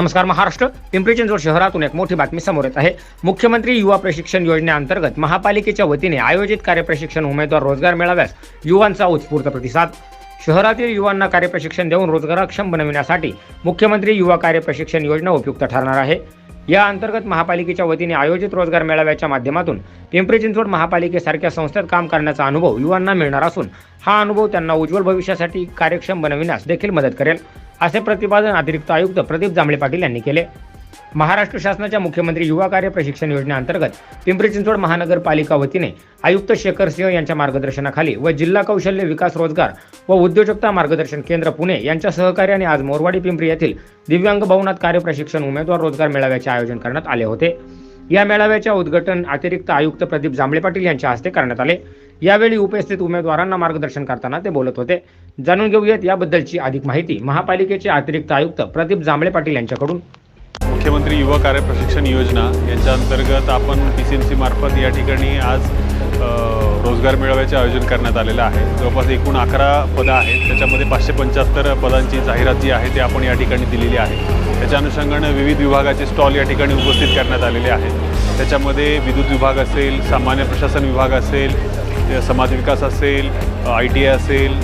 नमस्कार महाराष्ट्र. पिंपरी चिंचवड शहरातून एक मोठी बातमी समोर येत आहे. मुख्यमंत्री युवा प्रशिक्षण योजनेअंतर्गत महापालिकेच्या वतीने आयोजित कार्यप्रशिक्षण उमेदवार रोजगार मेळाव्यास युवांचा उत्स्फूर्त प्रतिसाद. शहरातील युवांना कार्यप्रशिक्षण देऊन रोजगारक्षम बनविण्यासाठी मुख्यमंत्री युवा कार्यप्रशिक्षण योजना उपयुक्त ठरणार आहे. या अंतर्गत महापालिकेच्या वतीने आयोजित रोजगार मेळाव्याच्या माध्यमातून पिंपरी चिंचवड महापालिकेसारख्या संस्थेत काम करण्याचा अनुभव युवांना मिळणार असून हा अनुभव त्यांना उज्ज्वल भविष्यासाठी कार्यक्षम बनविण्यास देखील मदत करेल असे प्रतिपादन अतिरिक्त आयुक्त प्रदीप जांभळे पाटील यांनी केले. महाराष्ट्र शासनाच्या मुख्यमंत्री युवा कार्य प्रशिक्षण योजनेअंतर्गत पिंपरी चिंचवड महानगरपालिका वतीने आयुक्त शेखर सिंह यांच्या मार्गदर्शनाखाली व जिल्हा कौशल्य विकास रोजगार व उद्योजकता मार्गदर्शन केंद्र पुणे यांच्या सहकार्याने आज मोरवाडी पिंपरी येथील दिव्यांग भवनात कार्य प्रशिक्षण उमेदवार रोजगार मेळाव्याचे आयोजन करण्यात आले होते. या मेळाव्याच्या उद्घाटन अतिरिक्त आयुक्त प्रदीप जांभळे पाटील यांच्या हस्ते करण्यात आले. यावेळी उपस्थित उमेदवारांना मार्गदर्शन करताना ते बोलत होते. जाणून घेऊयात याबद्दलची अधिक माहिती महापालिकेचे अतिरिक्त आयुक्त प्रदीप जांभळे पाटील यांच्याकडून. मुख्यमंत्री युवा कार्य प्रशिक्षण योजना यांच्या अंतर्गत आपण पी सी एम सी मार्फत या ठिकाणी आज रोजगार मेळाव्याचे आयोजन करण्यात आलेलं आहे. जवळपास एकूण अकरा पदं आहेत. त्याच्यामध्ये पाचशे पंच्याहत्तर पदांची जाहिरात जी आहे ती आपण या ठिकाणी दिलेली आहे. त्याच्या अनुषंगानं विविध विभागाचे स्टॉल या ठिकाणी उपस्थित करण्यात आलेले आहेत. त्याच्यामध्ये विद्युत विभाग असेल सामान्य प्रशासन विभाग असेल समाज विकास असेल आय टी आय असेल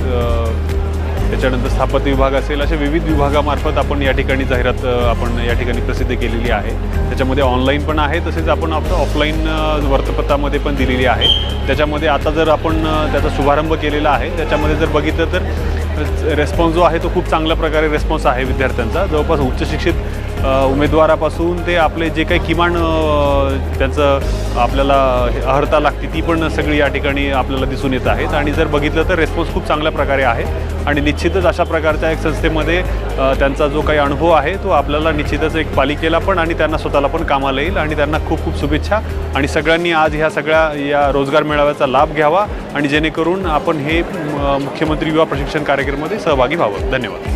त्याच्यानंतर स्थापत्य विभाग असेल अशा विविध विभागामार्फत आपण या ठिकाणी जाहिरात आपण या ठिकाणी प्रसिद्ध केलेली आहे. त्याच्यामध्ये ऑनलाईन पण आहे तसेच आपण आपलं ऑफलाईन वृत्तपत्रामध्ये वर्तपत्रामध्ये पण दिलेली आहे. त्याच्यामध्ये आता जर आपण त्याचा शुभारंभ केलेला आहे त्याच्यामध्ये जर बघितलं तर रेस्पॉन्स जो आहे तो खूप चांगल्या प्रकारे रेस्पॉन्स आहे विद्यार्थ्यांचा. जवळपास उच्च शिक्षित उमेदवारापासून ते आपले जे काही किमान त्यांचं आपल्याला हे अर्हता लागते ती पण सगळी या ठिकाणी आपल्याला दिसून येत आहेत. आणि जर बघितलं तर रेस्पॉन्स खूप चांगल्या प्रकारे आहे. आणि निश्चितच अशा प्रकारच्या एक संस्थेमध्ये त्यांचा जो काही अनुभव आहे तो आपल्याला निश्चितच एक पालिकेला पण आणि त्यांना स्वतःला पण कामाला येईल. आणि त्यांना खूप खूप शुभेच्छा. आणि सगळ्यांनी आज ह्या सगळ्या या रोजगार मेळाव्याचा लाभ घ्यावा. आणि जेणेकरून आपण हे मुख्यमंत्री युवा प्रशिक्षण कार्यक्रम कार्यक्रमामध्ये सहभागी व्हावं. धन्यवाद.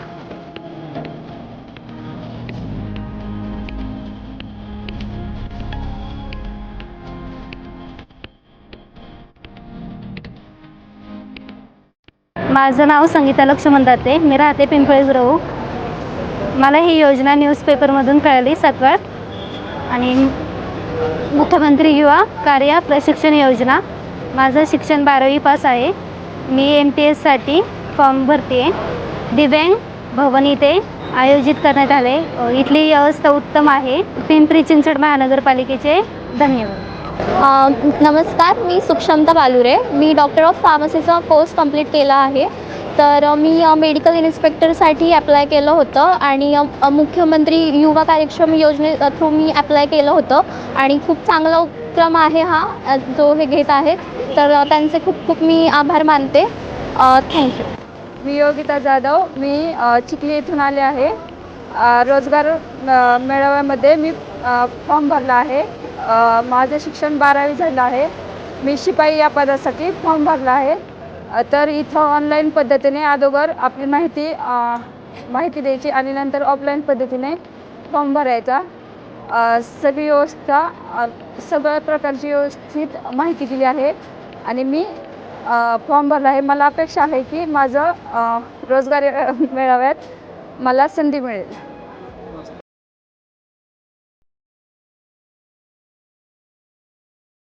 माझं नाव संगीता लक्ष्मण दाते मी राहते पिंपळी ग्रहू मला ही योजना न्यूजपेपरमधून कळाली सकाळ आणि मुख्यमंत्री युवा कार्य प्रशिक्षण योजना. माझं शिक्षण बारावी पास आहे. मी एम पी एससाठी फॉर्म भरते. आहे दिव्यांग भवन इथे आयोजित करण्यात आले. इथली व्यवस्था उत्तम आहे. पिंपरी चिंचवड महानगरपालिकेचे धन्यवाद. नमस्कार मी सुक्षमता बालुरे. मी डॉक्टर ऑफ फार्मसीचा कोर्स कंप्लीट केला आहे. तर मी मेडिकल इन्स्पेक्टरसाठी ॲप्लाय केलं होतं आणि मुख्यमंत्री युवा कार्यक्षम योजने थ्रू मी ॲप्लाय केलं होतं. आणि खूप चांगला उपक्रम आहे हा जो हे घेत आहेत. तर त्यांचे खूप खूप मी आभार मानते. थँक्यू मी योगिता जाधव. मी चिखली येथून आले आहे. रोजगार मेळाव्यामध्ये मी फॉर्म भरला आहे. माझं शिक्षण बारावी झालं आहे. मी शिपाई या पदासाठी फॉर्म भरला आहे. तर इथं ऑनलाईन पद्धतीने अगोदर आपली माहिती माहिती द्यायची आणि नंतर ऑफलाईन पद्धतीने फॉर्म भरायचा. सगळी व्यवस्था सगळ्या प्रकारची व्यवस्थित माहिती दिली आहे. आणि मी फॉर्म भरला आहे. मला अपेक्षा आहे की माझं रोजगार मिळाव्यात मला संधी मिळेल.